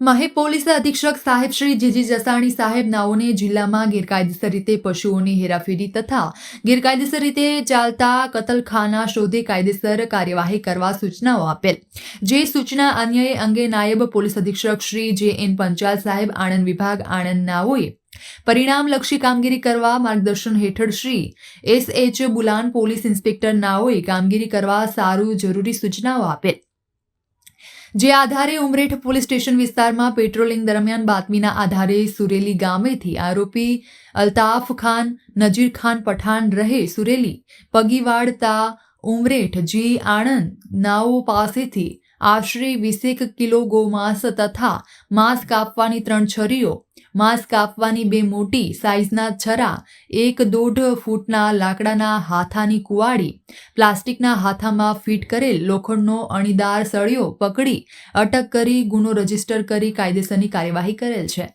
માહે police અધિક્ષક સાહેબ શ્રી જીજી જસાણી સાહેબ નાઓને જિલ્લામાં ગેરકાયદેસર રીતે પશુઓની હેરાફેરી તથા ગેરકાયદેસર રીતે ચાલતા કતલખાના શોધી કાયદેસર કાર્યવાહી કરવા સૂચનાઓ આપેલ. જે સૂચના અન્યય અંગે નાયબ પોલીસ અધિક્ષક શ્રી જે એન પંચાલ સાહેબ, આણંદ વિભાગ આણંદ નાઓએ પરિણામલક્ષી કામગીરી કરવા માર્ગદર્શન હેઠળ Shri S H Bulan police inspector નાઓએ કામગીરી કરવા સારું જરૂરી સૂચનાઓ આપેલ. જે આધારે ઉમરેઠ પોલીસ સ્ટેશન વિસ્તારમાં પેટ્રોલિંગ દરમિયાન બાતમીના આધારે સુરેલી ગામેથી આરોપી અલ્તાફ ખાન, નજીર ખાન પઠાણ રહે સુરેલી પગી તા ઉમરેઠ, જી આણંદ, નાઓ પાસેથી આશરે વીસેક કિલો ગોમાંસ તથા માંસ કાપવાની ત્રણ છરીઓ, માંસ કાપવાની બે મોટી સાઇઝના છરા, એક દોઢ ફૂટના લાકડાના હાથાની કુવાડી, પ્લાસ્ટિકના હાથામાં ફિટ કરેલ લોખંડનો અણીદાર સળિયો પકડી અટક કરી ગુનો રજિસ્ટર કરી કાયદેસરની કાર્યવાહી કરેલ છે.